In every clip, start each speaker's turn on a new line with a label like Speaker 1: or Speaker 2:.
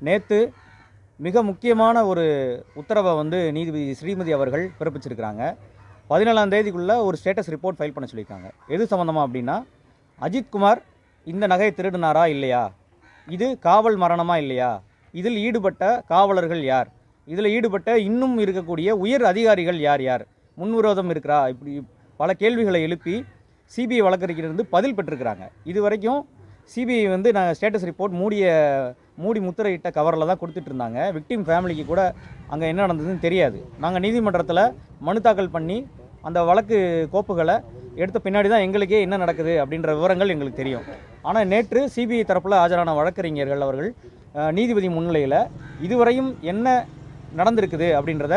Speaker 1: நேற்று மிக முக்கியமான ஒரு உத்தரவை வந்து நீதிபதி ஸ்ரீமதி அவர்கள் பிறப்பிச்சிருக்கிறாங்க. பதினேழாம் தேதிக்குள்ளே ஒரு ஸ்டேட்டஸ் ரிப்போர்ட் ஃபைல் பண்ண சொல்லியிருக்காங்க. எது சம்மந்தமாக அப்படின்னா அஜித்குமார் இந்த நகையை திருடினாரா இல்லையா? இது காவல் மரணமா இல்லையா? இதில் ஈடுபட்ட காவலர்கள் யார்? இதில் ஈடுபட்ட இன்னும் இருக்கக்கூடிய உயர் அதிகாரிகள் யார் யார்? முன்விரோதம் இருக்கிறா? இப்படி பல கேள்விகளை எழுப்பி சிபிஐ வழக்கறிஞர் பதில் பெற்றிருக்கிறாங்க. இது வரைக்கும் சிபிஐ வந்து நான் ஸ்டேட்டஸ் ரிப்போர்ட் மூடிய மூடி முத்திரையிட்ட கவரில் தான் கொடுத்துட்டு இருந்தாங்க. விக்டிம் ஃபேமிலிக்கு கூட அங்கே என்ன நடந்ததுன்னு தெரியாது. நாங்கள் நீதிமன்றத்தில் மனு தாக்கல் பண்ணி அந்த வழக்கு கோப்புகளை எடுத்த பின்னாடி தான் எங்களுக்கே என்ன நடக்குது அப்படின்ற விவரங்கள் எங்களுக்கு தெரியும். ஆனால் நேற்று சிபிஐ தரப்பில் ஆஜரான வழக்கறிஞர்கள் அவர்கள் நீதிபதி முன்னிலையில் இதுவரையும் என்ன நடந்திருக்குது அப்படின்றத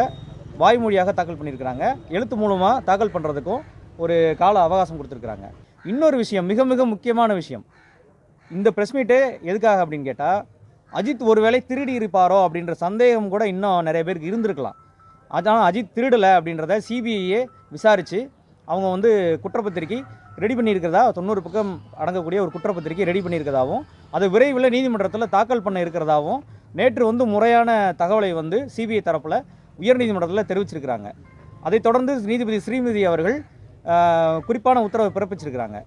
Speaker 1: வாய்மொழியாக தாக்கல் பண்ணியிருக்கிறாங்க. எழுத்து மூலமாக தாக்கல் பண்ணுறதுக்கும் ஒரு கால அவகாசம் கொடுத்துருக்குறாங்க. இன்னொரு விஷயம் மிக மிக முக்கியமான விஷயம். இந்த ப்ரெஸ் மீட்டு எதுக்காக அப்படின்னு கேட்டால் அஜித் ஒருவேளை திருடி இருப்பாரோ அப்படின்ற சந்தேகம் கூட இன்னும் நிறைய பேருக்கு இருந்திருக்கலாம். அதனால் அஜித் திருடலை அப்படின்றத சிபிஐயே விசாரித்து அவங்க வந்து குற்றப்பத்திரிக்கை ரெடி பண்ணியிருக்கிறதா தொண்ணூறு பக்கம் அடங்கக்கூடிய ஒரு குற்றப்பத்திரிக்கை ரெடி பண்ணியிருக்கிறதாகவும் அதை விரைவில் நீதிமன்றத்தில் தாக்கல் பண்ண இருக்கிறதாகவும் நேற்று வந்து முறையான தகவலை வந்து சிபிஐ தரப்பில் உயர்நீதிமன்றத்தில் தெரிவிச்சிருக்கிறாங்க. அதைத் தொடர்ந்து நீதிபதி ஸ்ரீமதி அவர்கள் குறிப்பான உத்தரவை பிறப்பிச்சிருக்கிறாங்க.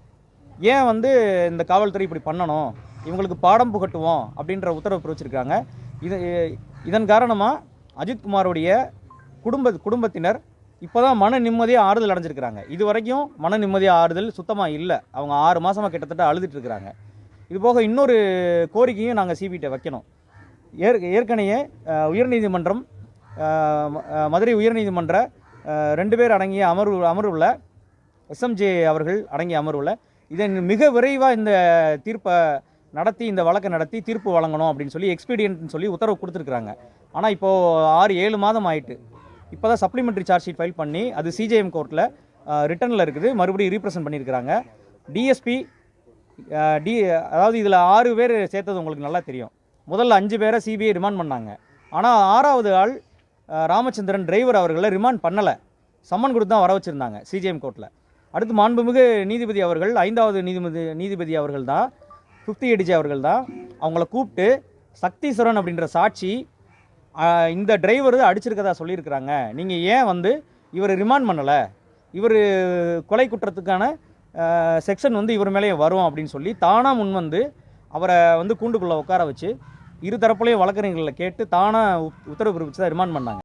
Speaker 1: ஏன் வந்து இந்த காவல்துறை இப்படி பண்ணணும்? இவங்களுக்கு பாடம் புகட்டுவோம் அப்படின்ற உத்தரவு பிறப்பிச்சிருக்காங்க இது இதன் காரணமாக அஜித்குமாருடைய குடும்ப குடும்பத்தினர் இப்போ தான் மன நிம்மதியாக ஆறுதல் அடைஞ்சிருக்கிறாங்க. இது வரைக்கும் மன நிம்மதியாக ஆறுதல் சுத்தமாக இல்லை. அவங்க ஆறு மாதமாக கிட்டத்தட்ட அழுதுட்டு இருக்கிறாங்க இது போக இன்னொரு கோரிக்கையும் நாங்கள் சிபிட்ட வைக்கணும். ஏற் ஏற்கனவே உயர்நீதிமன்றம் மதுரை உயர்நீதிமன்ற ரெண்டு பேர் அடங்கிய அமர்வு அமர்வில் எஸ்எம்ஜே அவர்கள் அடங்கிய அமர்வில் இதை மிக விரைவாக இந்த தீர்ப்பை நடத்தி இந்த வழக்கை நடத்தி தீர்ப்பு வழங்கணும் அப்படின்னு சொல்லி எக்ஸ்பீடியன்ட்னு சொல்லி உத்தரவு கொடுத்துருக்குறாங்க. ஆனால் இப்போது ஆறு ஏழு மாதம் ஆயிட்டு. இப்போ தான் சப்ளிமெண்ட்ரி சார்ஜ் ஷீட் ஃபைல் பண்ணி அது சிஜேஎம் கோர்ட்டில் ரிட்டர்னில் இருக்குது. மறுபடியும் ரீப்ரசன்ட் பண்ணியிருக்கிறாங்க. டிஎஸ்பி டி அதாவது இதில் ஆறு பேர் சேர்த்தது உங்களுக்கு நல்லா தெரியும். முதல்ல அஞ்சு பேரை சிபிஐ ரிமாண்ட் பண்ணாங்க. ஆனால் ஆறாவது ஆள் ராமச்சந்திரன் டிரைவர் அவர்களை ரிமாண்ட் பண்ணலை. சம்மன் கொடுத்து தான் வர வச்சுருந்தாங்க சிஜிஎம் கோர்ட்டில் அடுத்து மாண்புமிகு நீதிபதி அவர்கள் ஐந்தாவது நீதிபதி நீதிபதி அவர்கள் தான் ஃபிஃப்டி ஏடிஜி அவர்கள் தான் அவங்கள கூப்பிட்டு சக்தீஸ்வரன் அப்படின்ற சாட்சி இந்த டிரைவர் அடிச்சிருக்கதா சொல்லியிருக்கிறாங்க. நீங்கள் ஏன் வந்து இவர் ரிமாண்ட் பண்ணலை? இவர் கொலை குற்றத்துக்கான செக்ஷன் வந்து இவர் மேலேயே வரும் அப்படின்னு சொல்லி தானாக முன் வந்து அவரை வந்து கூண்டுக்குள்ளே உட்கார வச்சு இரு தரப்புலையும் வழக்கறிஞர்களை கேட்டு தானாக உத்தரவு பிறப்பிச்சு தான் ரிமாண்ட் பண்ணாங்க.